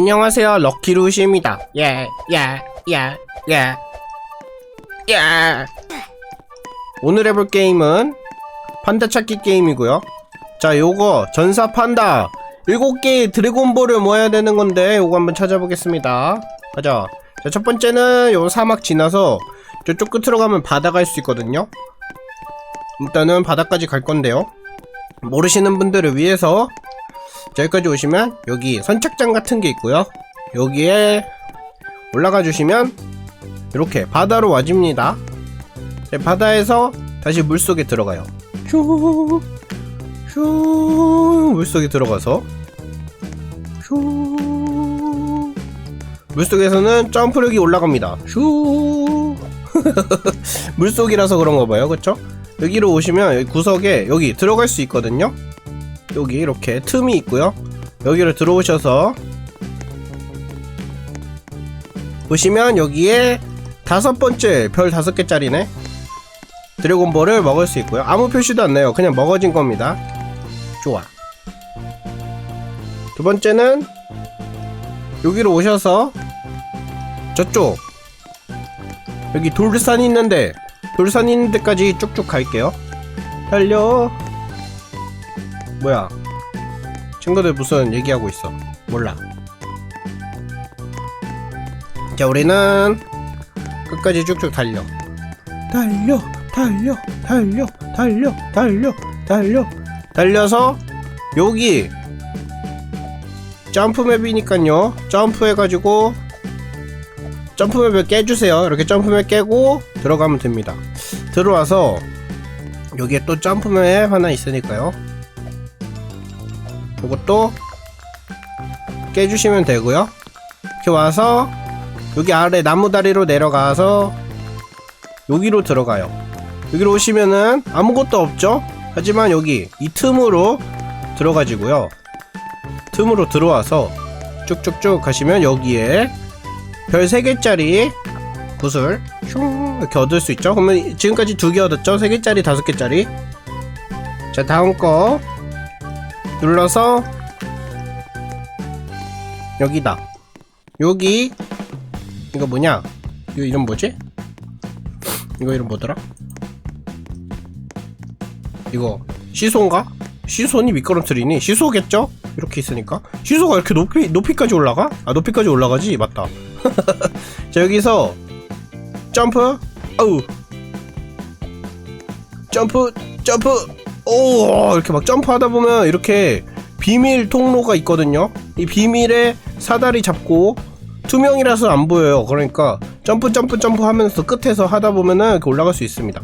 안녕하세요 럭키루시입니다. 예, 예예 예 예. 예. 오늘 해볼 게임은 판다 찾기 게임이고요. 자 요거 전사 판다. 7개의 드래곤볼을 모아야 되는 건데 요거 한번 찾아보겠습니다. 가자. 자, 첫 번째는 요 사막 지나서 저쪽 끝으로 가면 바다 갈 수 있거든요. 일단은 바다까지 갈 건데요. 모르시는 분들을 위해서 자, 여기까지 오시면 여기 선착장 같은 게 있고요. 여기에 올라가 주시면 이렇게 바다로 와집니다. 자, 바다에서 다시 물속에 들어가요. 슈, 슈, 물속에 들어가서 슈, 물속에서는 점프력이 올라갑니다. 슈, 물속이라서 그런가 봐요, 그쵸? 여기로 오시면 여기 구석에 여기 들어갈 수 있거든요. 여기 이렇게 틈이 있고요. 여기로 들어오셔서 보시면 여기에 다섯 번째 별 다섯 개짜리네. 드래곤볼을 먹을 수 있고요. 아무 표시도 안 나요. 그냥 먹어진 겁니다. 좋아. 두 번째는 여기로 오셔서 저쪽 여기 돌산이 있는데 돌산 있는 데까지 쭉쭉 갈게요. 달려. 뭐야? 친구들 무슨 얘기하고 있어? 몰라. 자, 우리는 끝까지 쭉쭉 달려. 달려, 달려, 달려, 달려, 달려, 달려, 달려서 여기 점프맵이니까요. 점프해가지고 점프맵을 깨주세요. 이렇게 점프맵 깨고 들어가면 됩니다. 들어와서 여기에 또 점프맵 하나 있으니까요. 이것도 깨주시면 되고요. 이렇게 와서 여기 아래 나무 다리로 내려가서 여기로 들어가요. 여기로 오시면은 아무것도 없죠? 하지만 여기 이 틈으로 들어가지고요. 틈으로 들어와서 쭉쭉쭉 가시면 여기에 별 3개짜리 구슬 슝 이렇게 얻을 수 있죠? 그러면 지금까지 두 개 얻었죠? 3개짜리, 5개짜리. 자, 다음 거 눌러서 여기다. 여기 이거 뭐냐? 이거 이름 뭐지? 이거 이름 뭐더라? 이거 시소인가? 시소니 미끄럼틀이니? 시소겠죠? 이렇게 있으니까. 시소가 이렇게 높이 높이까지 올라가? 아 높이까지 올라가지? 맞다. 자 여기서 점프. 어우. 점프 점프 오 이렇게 막 점프하다 보면 이렇게 비밀 통로가 있거든요? 이 비밀에 사다리 잡고 투명이라서 안 보여요. 그러니까 점프 점프 점프 하면서 끝에서 하다 보면은 이렇게 올라갈 수 있습니다.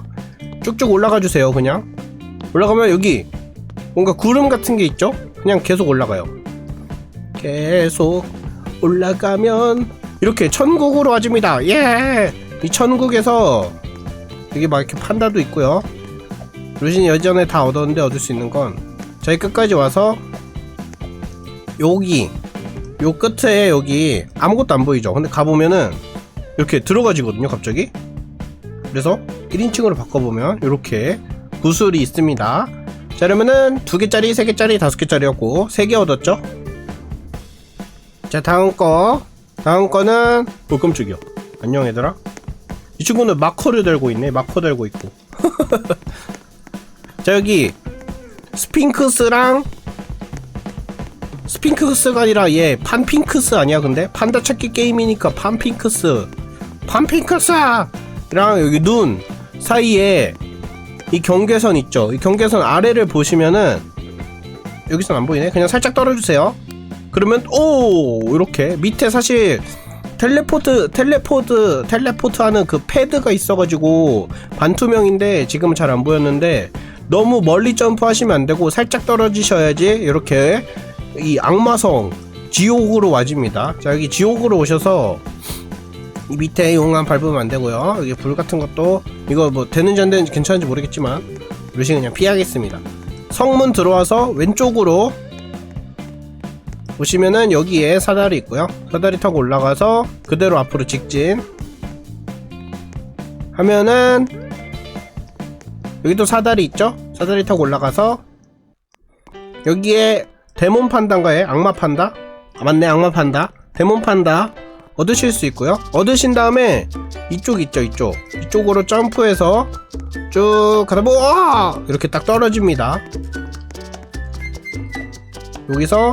쭉쭉 올라가 주세요 그냥. 올라가면 여기 뭔가 구름 같은 게 있죠? 그냥 계속 올라가요. 계속 올라가면 이렇게 천국으로 와집니다. 예이 천국에서 여기 막 이렇게 판다도 있고요 루신 예전에 다 얻었는데 얻을 수 있는 건 저희 끝까지 와서 여기 요 끝에 여기 아무것도 안 보이죠? 근데 가보면은 이렇게 들어가지거든요 갑자기. 그래서 1인칭으로 바꿔보면 이렇게 구슬이 있습니다. 자 그러면은 두 개짜리 세 개짜리 다섯 개짜리였고 세개 얻었죠? 자 다음 거. 다음 거는 어 깜짝이야. 안녕 얘들아. 이 친구는 마커를 들고 있네. 마커 들고 있고 자 여기 스핑크스랑 스핑크스가 아니라 얘 판핑크스 아니야 근데? 판다 찾기 게임이니까 판핑크스. 판핑크스랑 여기 눈 사이에 이 경계선 있죠? 이 경계선 아래를 보시면은 여기선 안 보이네? 그냥 살짝 떨어주세요. 그러면 오! 이렇게. 밑에 사실 텔레포트 텔레포트 텔레포트 하는 그 패드가 있어가지고 반투명인데 지금은 잘 안 보였는데 너무 멀리 점프하시면 안 되고 살짝 떨어지셔야지 이렇게 이 악마성 지옥으로 와집니다. 자 여기 지옥으로 오셔서 이 밑에 용암 밟으면 안 되고요. 여기 불 같은 것도 이거 뭐 되는지 안 되는지 괜찮은지 모르겠지만 루시 그냥 피하겠습니다. 성문 들어와서 왼쪽으로 보시면은 여기에 사다리 있고요. 사다리 타고 올라가서 그대로 앞으로 직진 하면은 여기도 사다리 있죠? 사다리 타고 올라가서 여기에 데몬 판다인가에 악마 판다? 아, 맞네 악마 판다 데몬 판다 얻으실 수 있고요. 얻으신 다음에 이쪽 있죠, 이쪽. 이쪽으로 점프해서 쭉 가다 보 이렇게 딱 떨어집니다. 여기서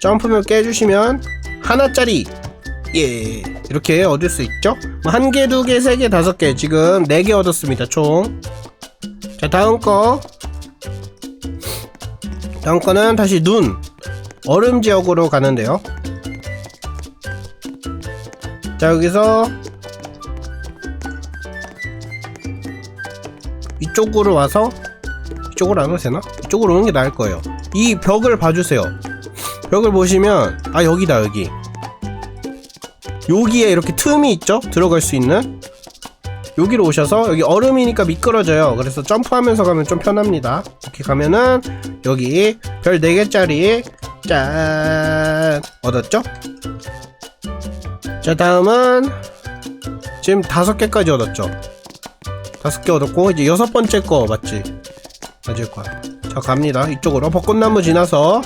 점프를 깨주시면 하나짜리 예 이렇게 얻을 수 있죠? 뭐한 개, 두 개, 세 개, 다섯 개. 지금 네 개 얻었습니다 총 자 다음 거. 다음 거는 다시 눈. 얼음 지역으로 가는데요. 자 여기서 이쪽으로 와서 이쪽으로 안 와도 되나? 이쪽으로 오는 게 나을 거예요. 이 벽을 봐주세요. 벽을 보시면 아 여기다 여기 여기에 이렇게 틈이 있죠? 들어갈 수 있는? 여기로 오셔서 여기 얼음이니까 미끄러져요. 그래서 점프하면서 가면 좀 편합니다. 이렇게 가면은 여기 별 4개짜리 짠! 얻었죠? 자 다음은 지금 다섯 개까지 얻었죠? 다섯 개 얻었고 이제 여섯 번째 거 맞지? 맞을 거야. 자 갑니다. 이쪽으로 벚꽃나무 지나서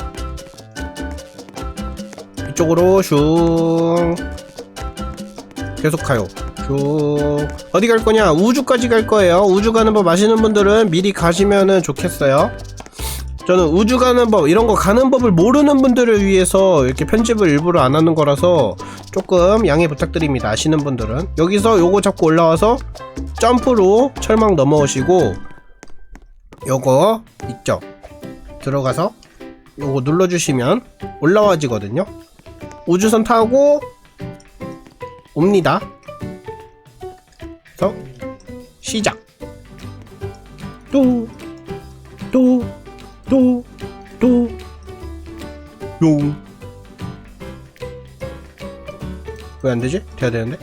이쪽으로 슝 계속 가요 쭉 어디 갈 거냐? 우주까지 갈 거예요. 우주 가는 법 아시는 분들은 미리 가시면은 좋겠어요. 저는 우주 가는 법 이런 거 가는 법을 모르는 분들을 위해서 이렇게 편집을 일부러 안 하는 거라서 조금 양해 부탁드립니다. 아시는 분들은. 여기서 요거 잡고 올라와서 점프로 철망 넘어오시고 요거 있죠? 들어가서 요거 눌러주시면 올라와지거든요. 우주선 타고 옵니다. 그래서 시작. 또, 또, 또, 또, 용. 왜 안 되지? 돼야 되는데?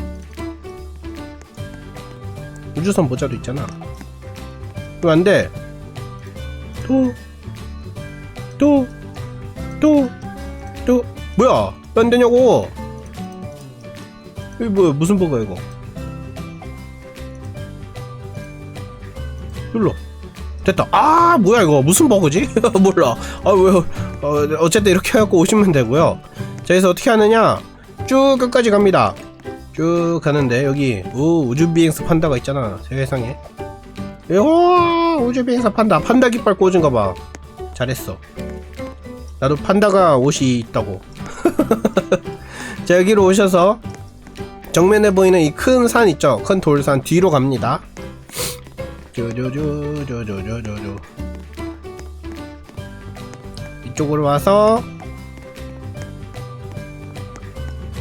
우주선 모자도 있잖아. 왜 안 돼? 또, 또, 또, 또, 뭐야? 왜 안 되냐고? 이거 뭐야 무슨 버거야 이거? 눌러. 됐다. 아 뭐야 이거? 무슨 버거지? 몰라. 아왜 어, 어쨌든 이렇게 해갖고 오시면 되고요. 자 그래서 어떻게 하느냐? 쭉 끝까지 갑니다. 쭉 가는데 여기 오 우주비행사 판다가 있잖아 세상에. 오 우주비행사 판다. 판다 깃발 꽂은 거봐. 잘했어. 나도 판다가 옷이 있다고. 자 여기로 오셔서 정면에 보이는 이 큰 산 있죠? 큰 돌산 뒤로 갑니다. 쪼쪼쪼쪼쪼쪼쪼 이쪽으로 와서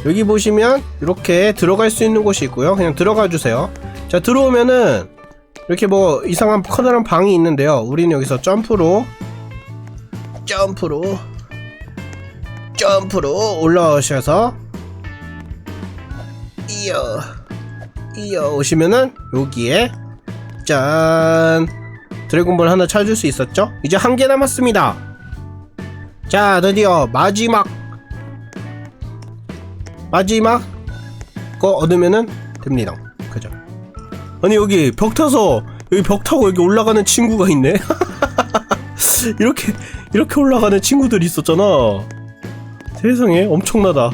여기 보시면 이렇게 들어갈 수 있는 곳이 있고요. 그냥 들어가 주세요. 자 들어오면은 이렇게 뭐 이상한 커다란 방이 있는데요. 우리는 여기서 점프로 점프로 점프로 올라오셔서 이어 이어 오시면은 여기에 짠 드래곤볼 하나 찾을 수 있었죠? 이제 한 개 남았습니다. 자 드디어 마지막 마지막 거 얻으면은 됩니다. 그죠? 아니 여기 벽 타서 여기 벽 타고 여기 올라가는 친구가 있네. 이렇게 이렇게 올라가는 친구들이 있었잖아. 세상에 엄청나다.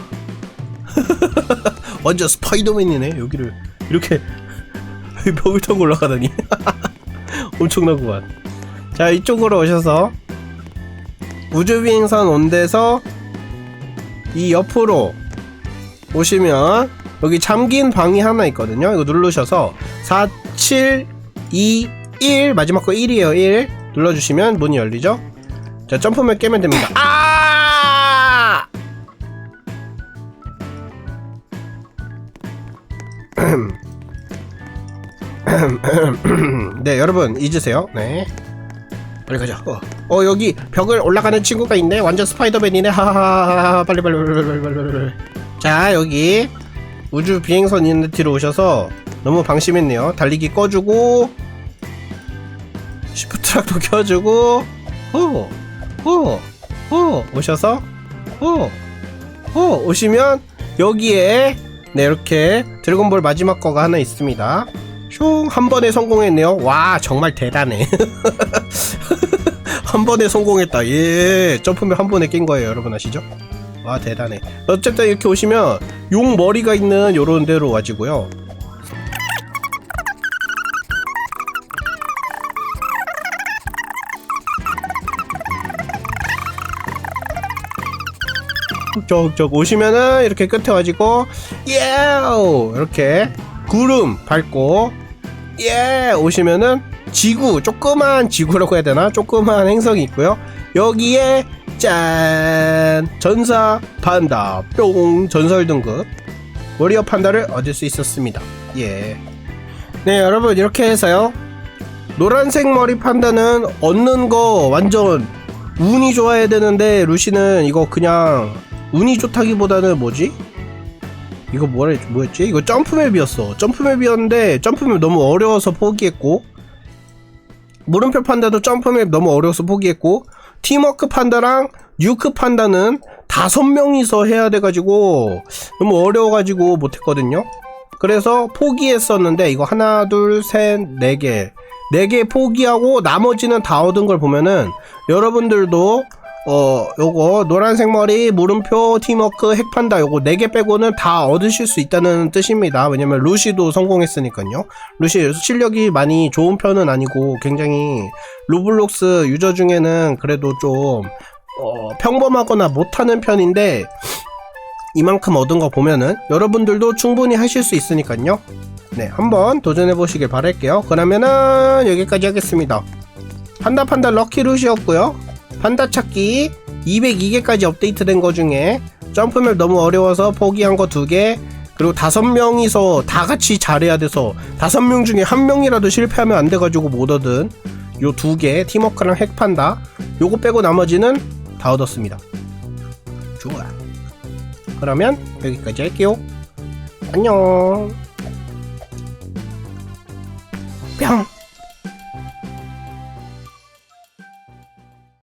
완전 스파이더맨이네 여기를. 이렇게 벽을 타고 올라가다니. 엄청나구만. 자 이쪽으로 오셔서 우주비행선 온 데서 이 옆으로 오시면 여기 잠긴 방이 하나 있거든요. 이거 누르셔서 4 7 2 1 마지막 거 1이에요 1 눌러주시면 문이 열리죠? 자 점프맨 깨면 됩니다. 아 네 여러분 잊으세요. 네. 빨리 가자. 어, 어 여기 벽을 올라가는 친구가 있네. 완전 스파이더맨이네. 하하하하 빨리 빨리 빨리 빨리 빨리 빨리. 자 여기 우주 비행선 있는 뒤로 오셔서 너무 방심했네요. 달리기 꺼주고 시프트락도 켜주고 호호호 오셔서 호호 오시면 여기에 네 이렇게 드래곤볼 마지막 거가 하나 있습니다 슝 한 번에 성공했네요. 와 정말 대단해. 한 번에 성공했다. 예 점프맨 한 번에 깬 거예요. 여러분 아시죠? 와 대단해. 어쨌든 이렇게 오시면 용 머리가 있는 요런 데로 와지고요. 쩍쩍 오시면은 이렇게 끝에 와지고 예 이렇게 구름 밟고 예 오시면은 지구 조그만 지구라고 해야 되나? 조그만 행성이 있고요. 여기에 짠! 전사 판다. 뿅! 전설 등급. 워리어 판다를 얻을 수 있었습니다. 예. 네 여러분 이렇게 해서요. 노란색 머리 판다는 얻는 거 완전 운이 좋아야 되는데 루시는 이거 그냥 운이 좋다기보다는 뭐지? 이거 뭐라 뭐였지? 이거 점프맵이었어. 점프맵이었는데 점프맵 너무 어려워서 포기했고 물음표 판다도 점프맵 너무 어려워서 포기했고 팀워크 판다랑 뉴크 판다는 다섯 명이서 해야 돼가지고 너무 어려워가지고 못했거든요. 그래서 포기했었는데 이거 하나 둘 셋 네 개 네 개 포기하고 나머지는 다 얻은 걸 보면은 여러분들도 어 요거 노란색 머리 물음표 팀워크 핵판다 요거 4개 빼고는 다 얻으실 수 있다는 뜻입니다. 왜냐면 루시도 성공했으니까요. 루시 실력이 많이 좋은 편은 아니고 굉장히 로블록스 유저 중에는 그래도 좀 어, 평범하거나 못하는 편인데 이만큼 얻은 거 보면은 여러분들도 충분히 하실 수 있으니까요. 네 한번 도전해 보시길 바랄게요. 그러면은 여기까지 하겠습니다. 판다 판다 럭키 루시였고요 판다 찾기 202개까지 업데이트된 거 중에 점프맵 너무 어려워서 포기한 거 2개 그리고 다섯 명이서 다 같이 잘해야 돼서 다섯 명 중에 한 명이라도 실패하면 안 돼가지고 못 얻은 요 두 개 팀워크랑 핵판다. 요거 빼고 나머지는 다 얻었습니다. 좋아. 그러면 여기까지 할게요. 안녕. 뿅